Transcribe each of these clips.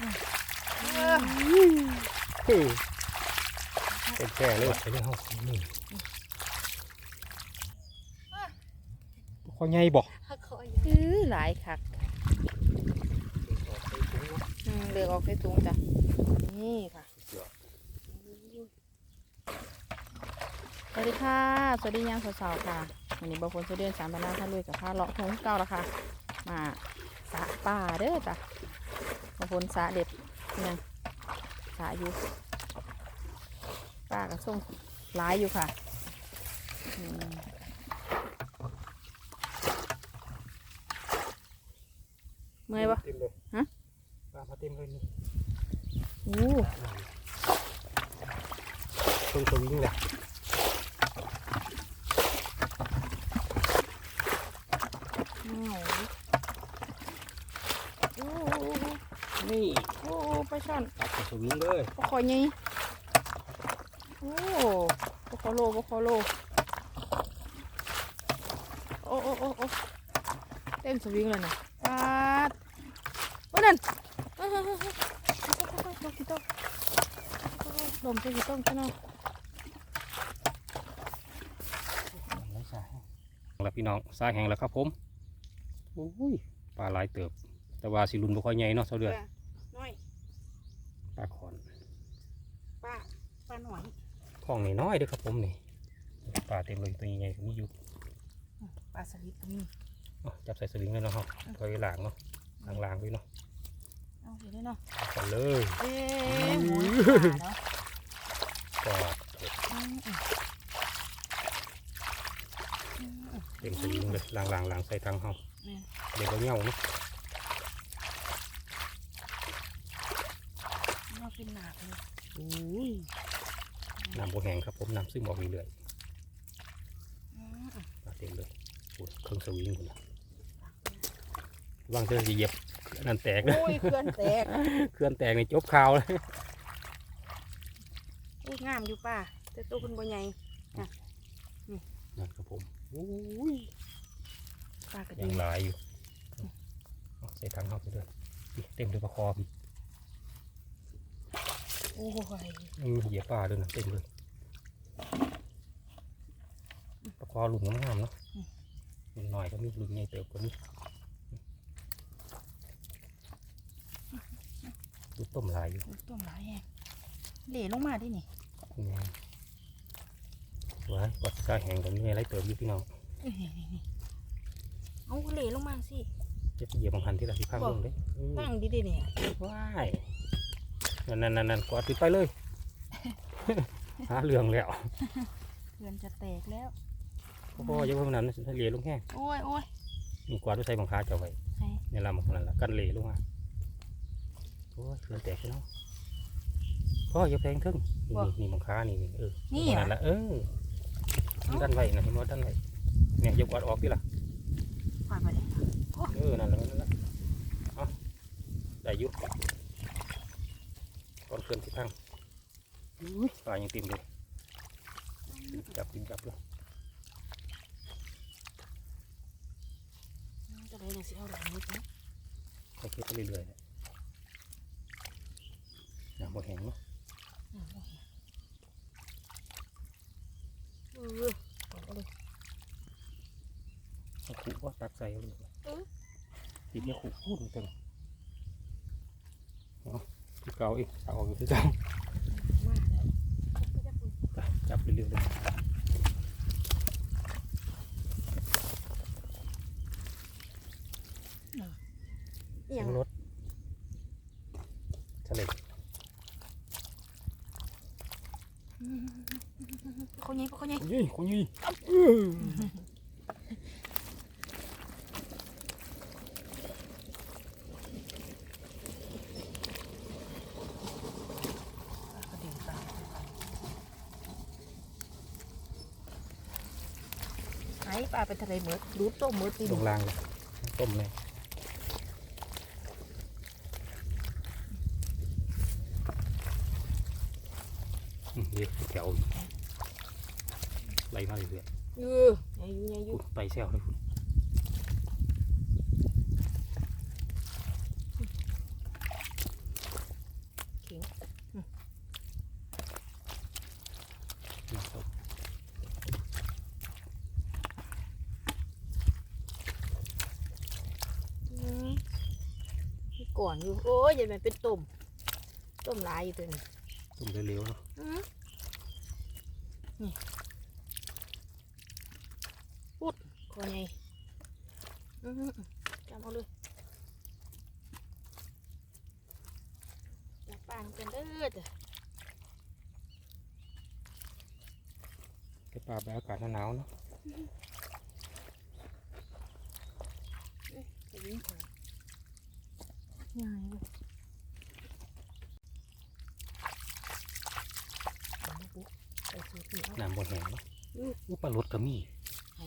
เฮ้ยเป็นแค่เลยไปเลยเฮานี่ข้อใหญ่บ่อื้อหลายคักอืมเลือกออกใส่ถุงจ้ะ นี่ค่ะ สวัสดีค่ะ สวัสดียามสาวๆค่ะวันนี้บางคนจะเดือนสามบรรณาท่านลุยกับผ้าเลาะทงเก่าแล้วค่ะ มาสระป่าเด้อจ้ะ บางคนสาเด็ดเนี่ยสาอยู่ป้าก็ส่งหลายอยู่ค่ะอืมเมื่อยปะ เต็มเลย ฮะ ปลามาเต็มเลยนี่ อู้ ตรงสวิงแหละ อ้าวโอ้โห นี่โอ้โหไปช่อนตัดตรงสวิงเลยปคอยไงโอ้ปคอโลปคอโลโอ้โอ้โอ้โอ้เต็มสวิงเลยนะปาดโอ้นั่นเฮ้ยเฮ้ยเฮ้ยเฮ้ยลมกี่ต้นลมจะกี่ต้นกันเนาะแล้วสายแล้วพี่น้องสายแห้งแล้วครับผมโอ้ยปลาหลายเติบ แต่ว่าสิรุนบ่ค่อยใหญ่เนาะเท่าเดือนน้อยป ลาขอนป้าป้าหน่อยท้องนี่น้อยเด้อครับผมนี่ปลาเต็มเลยตัวใหญ่ๆก็มีอยู่ปลาสลิดก็มีอ๋อจับใส่สวิงเลยเนาะครับถอยหลังเนาะหลังๆด้วยเนาะเอาเห็นได้เนาะเอากันเลยเอ๊ะหมูป่าเนาะก็อืมอืมอืมเต็มสวิงเลยหลังๆหลังใส่ทางเฮาแม่นเดี๋ยวเราเหงาเนาะ เอาเป็นหนักเลย น้ำโบแห้งครับผมน้ำซึมออกเรื่อยอืมๆปลาเต็มเลยโอ้ยเครื่องสวิงคุณนะวางเธอจะเหยียบอันนั่นแตกนะโอ้ยเคลื่อนแตกเครื่องแตกในจบข่าวเลยอุ้ยงามอยู่ป่าแต่ตัวคุณบ่ใหญ่นั่นครับผมโอ้ยป่ากระยัดิ่งงหลายอยู่เอาใส่ทางเฮาไปด้วยพี่เต็มด้วยปลาคอพี่โอ้ยอืมเหยียบปลาด้วยนะเต็มเลยปลา คอหลุมงามๆเนาะหน่อยก็มีหลุมใหญ่เติบกว่านี้ดูต้มลายอยู่ต้มหลายแฮงเหล่ลงมาดินี่นี่ไว้วัดสายแห้งกันนี่อะไรเติมอยู่พี่น้องเอ้ยนี่นี่เอาเหล่ลงมาสิจะเหยียบบางคันที่ละที่ข้างลงเด้อืมตั้งดิเด้เนี่ยว้ายนั่นนั่นนั่นนั่นกวาดปิดไปเลยหาเรื่องแล้วเพื่อนจะแตกแล้ว พ่อๆอยังเพิ่งนั้นทะเลลงแห้งโอ้ยโอ้ยมีกวาดด้วยใส่บังคาเจ้าไว้ใส่ในลำของนั่นละกันเหลลงมาโอ้ยเพื่อนแตกไปแล้วพ่ออย่าแพงทึ่งนี่นี่บังคานี่นี่เออนี่นั่นเหรอละเออด้านไว้นะเห็นว่าด้านไว้เนี่ยอยกวาดออกดิล่ะปาดไปเลยเออนั่นแหละนั่นแหละเอาได้อยุก่อนเคลื่อนที่ตั้งอุ้ยปลายังเต็มเลยจับกินจับเลย จะได้เนี่ย สิเอาหลังนิดนะให้คิดไปเรื่อยๆเนี่ยน้ำบ่แห้งเนาะเออเอาเลยเอาขู่ก็ตักใส่เอาเลยติดเนี่ยขู่พูดเต็มเอาที่เก่าอีกเอาออกอยู่ที่เก่ามาแล้วก็จะพูดไปจับเรื่อยๆเลย อหย่างทั้งรถทะเลเขาใหญ่เขาใหญ่ยี่คนยี่กระดิ่งตามไอ้ปลาเป็นทะเลเหมือดรูดต้มเหมือดตีลงรางเลยต้มเลย เยอะแถวไหลมาเรื่อยไงอยู่ไๆไปแซวเลยคุณข็งก่อนอยู่ โอ้ยยังไงเป็นตุ่มตุ่มลายอยู่ตัวนี้ตุ่มเร็วเนาะ นี่พูดคอใหญ่อื้อหือจำเอาเลยจับปางกันเด้อจ้ะเก็บปลาไปอากาศหนาวๆเนาะจะวิ่งก่อนง่ายเลยเอามาปุ๊บไปซื้อที่เอา น้ำบนแห้งเนาะ อื้ออู้ปลาลดก็มี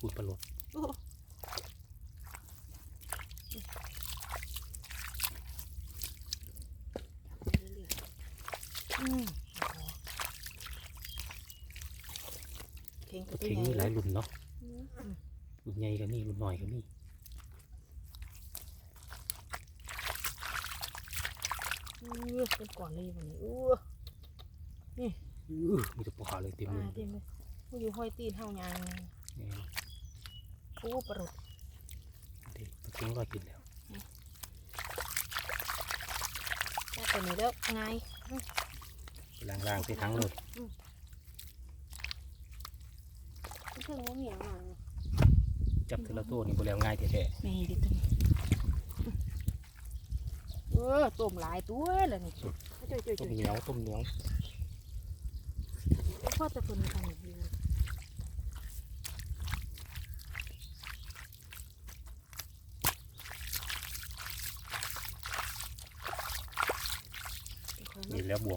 พูดปลาลดโอ้อืมเข่งปกัลาบเค็งมีหลายรุ่นเนาะอืมรุ่นใหญ่ก็มีรุ่นน้อยก็มีอือเป็นก่อนเลยวันนี้อู้อื้อมีแต่ปลาเลยเต็มปเลลายเต็มเลย ผู้อยู่ห้อยตีนเฮายางนี่อู้ปลาหลดเด็กปลาเค็งรอกินแล้วแค่ตัวนี้แล้วไงล้างๆใส่ถังเลยเครื่องมันเหนียวอะจับเทละตัวนี่บ่แล้วง่ายแท้นี่ดิตัวนี้เออต้มหลายตัวเลยนี่จุ๊ยจุ๊ยๆต้จุ๊มยเหนียวต้มเหนียวพ่อจะคนทำอย่างนี้ค่อย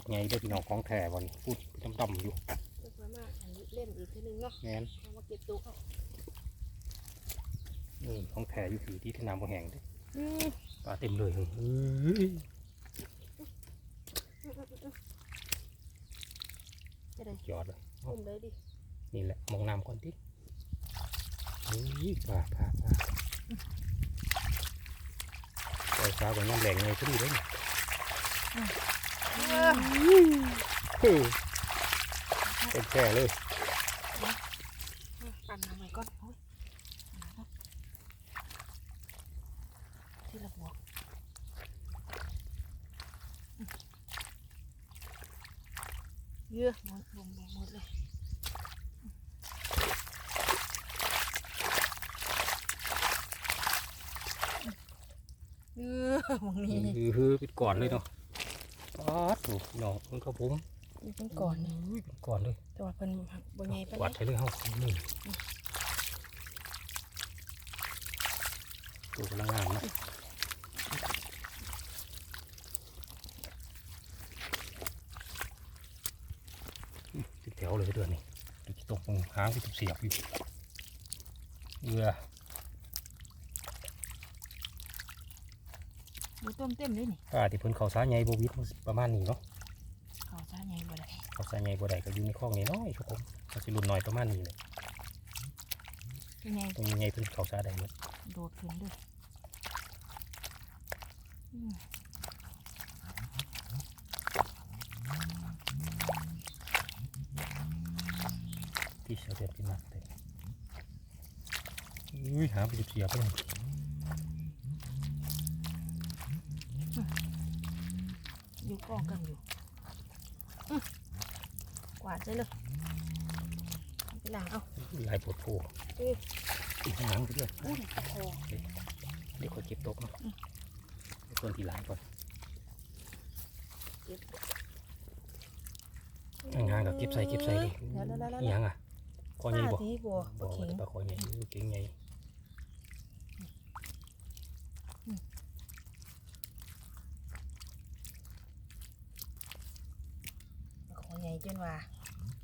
มานี่แล้วบวกไงได้อพี่น้องของแท้วันพูดดำๆอยู่ค่อยมาอันนี้เล่นอีกทีนึงเนาะแม่นเอามาเก็บตัวเอานี่ของแท้อยู่ที่ที่ทน้ำบนแห้งเด้อปลาเต็มเลยเฮ้ยจะได้ยอดเลยต้มเลยดินี่แหละมองน้ำก่อนดินี่ปลาปลาปลาปล่อยปลาก่อนย่ำแหลงไงก็ดีเลยนี่ เฮ้ยเต็มแค่เลยปั่นมาใหม่ก่อนโอ้ยที่ละบวกเยอะหมดลงหมดเลยเออมองนี้เฮ้ยเป็นก่อนเลยเนาะ ปาดถูกน้องมันครับผมนี่เป็นก่อนนะอุ้ยเป็นก่อนเลยแต่ว่าเพิ่นบ่ใหญ่ปานกวาดใดใช้เลยเฮานี่ตัวกำลังงามเนาะติดแถวเลยเดือนนี้ดูที่ตกตรงหางที่ตุบเสียบอยู่เรือ หมู ต้มเต็มเลยนี่ป้าที่เพิ่นเขาสาใหญ่บวิดประมาณนี้เนาะเขาวซาใหญ่บ่ได้เขาสาใหญ่บ่ได้ก็อยู่ในคลองนี้น้อยครับผมก็สิรุ่นน้อยประมาณนี้เลยเป็นไงตรงใหญ่เพิ่นเขาสาได้หมดโดดขึ้นด้วยที่เสียเดือนพี่มากเลยอุ้ยหาไปสิบเสียบเลย อยู่กองกันอยู่อื้อกวาดใช่เลยเอาไปล้างเอาลายปวดโผล่เอ้ยอีกหางไปด้วยอุ้ยตะคอเดี๋ยวขอเก็บตกเนาะเอาส่วนที่หลายก่อนเก็บงานกับเก็บใส่เก็บใส่ดิแล้วแล้วแล้วอีหยังอะคอใหญ่บ่ป้าดีบ่บ่บ่เข็งปลาคอใหญ่อู้เก่งใหญ่ ปลาคอใหญ่ จนว่า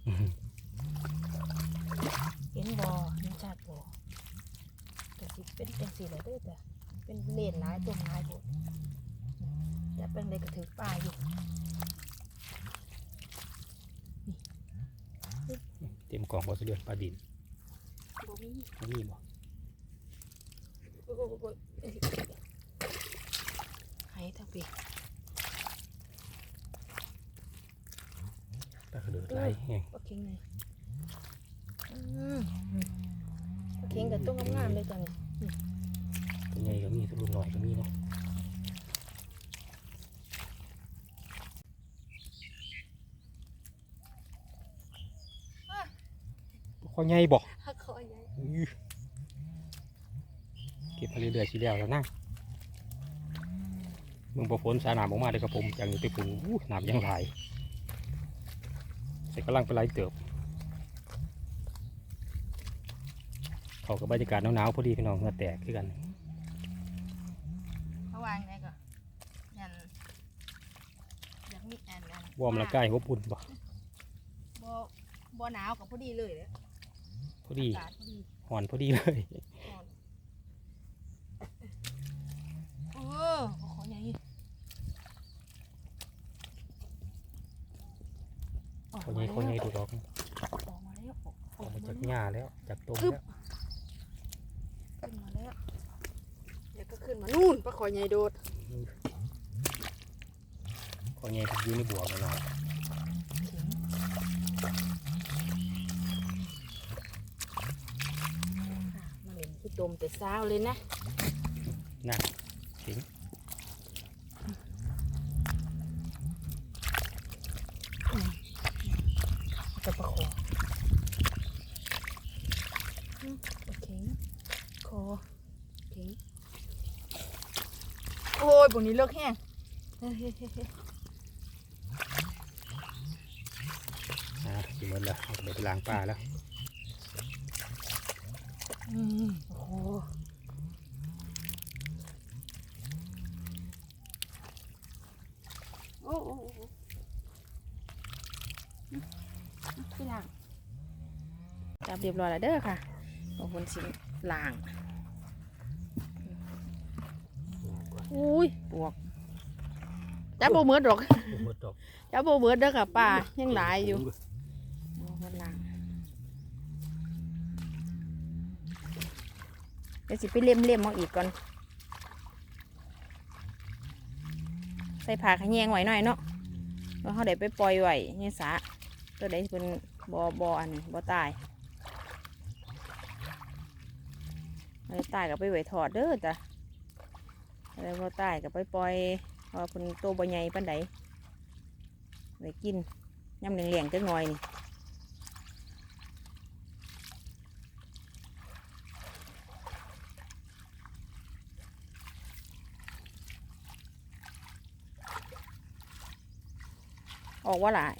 อื้อหือเห็นบ่เห็นชัดบ่แต่สิเป็นจังซี่แหละเด้อจ้ะเป็นเลนหลายต้มหลายบ่จะเป็นได้ก็ถือป้าอยู่เต็มกล่องบ่เสะเดือนปลาดินบ่มีบ่มีบ่โอ้โหโอ้โหเอ้ยให้ทั้งปี กระดูไลแห้งปัเคไงปัเค็งกับต้องงามๆเลยจ้ะนี่ตัวใหญ่ก็มีตัวหน่อยก็มีเนาะคอใหญ่บอกคอใหญ่เก็บผลเรื่อดชีเดียวแล้วนั่งมึงประฝนสาหนามออกมาเลยครับผมอย่างนี้ไปผึ่งหนามยังหลาย ใส่กำลังไปไหลเติบ เขากับบรรยากาศหนาวๆพอดีพี่น้องเหงื่อแตกคือกันเขาวางไงก็ยันอยากมีอันนั้นวอร์มร่างกายอบอุ่นบ่บ่บ่หนาวกับพอดีเลยเลยพอดี อากาศพอดีหอนพอดีเลย อ่อนเออขอใหญ่ เขาใหญ่เขาใหญ่ดูดอกออกมาแล้วออกออกมามาจากแล้วหญ้าแล้วจากต้นอึ๊บแล้วขึ้นมาแล้วเดี๋ยวก็ขึ้นมานู่นปลาขอใหญ่โดดเขาใหญ่ผมอยู่ในบัวมันหน่อยมาเล่นที่ดมแต่เช้าเลยนะน่ะถิง จะประคออืมโอเคคอโอเค โอ้ยบนนี้เลิกแห้งเฮ้ยเฮ้ยเฮ้ยเฮ้ยอ่าสิหมดแล้วเอาไปล้างปลาแล้วอืมโอ้โหโอ้โอ้โอ้โอ้อืมอืมที่หลังจับเรียบร้อยแล้วเด้อค่ะบางคนสิล้าง อุ้ยปวกจับโบเมิดหรอกหมดดอกจับโบเมิดเด้อค่ะป้ายังหลายอยู่เอามาล้างเดี๋ยวสิไปเลี่ยมเลี่ยมๆเอาอีกก่อน ใส่ผ้าขะแยงไว้หน่อยเนาะแล้วเขาได้ไปปล่อยไว้ในสระตัวใดเป็นบอบออันนี้บอตายอะไรตายก็ไปไว้ถอดเด้อจ้ะ อะไรบอตายก็ไปปล่อยพราะว่าเป็นตัวบใหญ่ปันใดไว้กินย่ำเหลี่ยงๆจักหน่อยนี่ออกว่าหลาย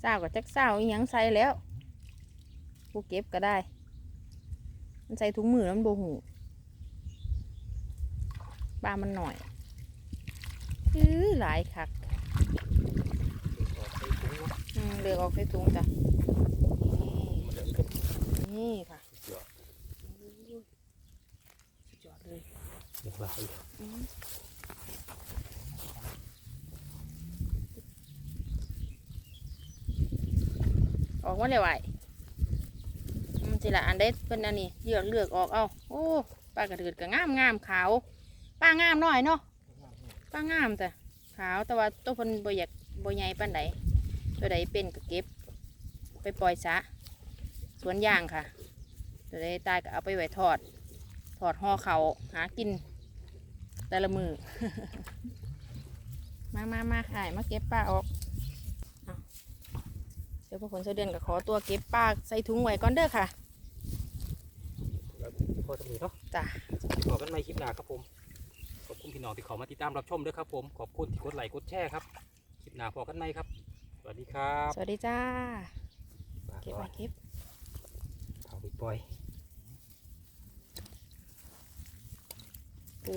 เจ้ากับจักเศร้าอีหยังใส่แล้ว ผู้เก็บก็ได้ มันใส่ถุงมือแล้วมันโบหูปลามันหน่อยอื้อหลายคักอืมเลือกออกใส่ถุงจ้ะ นี่นี่ค่ะสุดยอดเลยเดี๋ยวเราอืมออกมาเลยไหวมัน สิละอันเด็ดเป็นอันนี้เลือกเลือกออกเอาโอ้ปลากระเดือดก็งามงามขาวปลางามหน่อยเนาะปลางามแต่ขาวแต่ว่าตัวพิ่นบ่อยากบ่ใหญ่ปานใดตัวใดเป็นก็เก็บ ไปปล่อยซะสวนยางค่ะ ตัวใดตายก็เอาไปไว้ทอด ทอดห่อเขาหากิน แต่ละมือมามามาหายมาเก็บปลาออกเดี๋ยวพวกคนเสเดือนก็ขอตัวเก็บปลาใส่ถุงไว้ก่อนเด้อค่ะ อจะมีเนาะจ้ะต่อกันในคลิปหน้าครับผม ขอบคุณพี่น้องที่เขามาติดตามรับชมด้วยครับผม ขอบคุณที่กดไลค์กดแชร์ครับ คลิปหน้าพอกันไหมครับ สวัสดีครับสวัสดีจ้า เก็บไว้เก็บเอาไปปล่อย ปู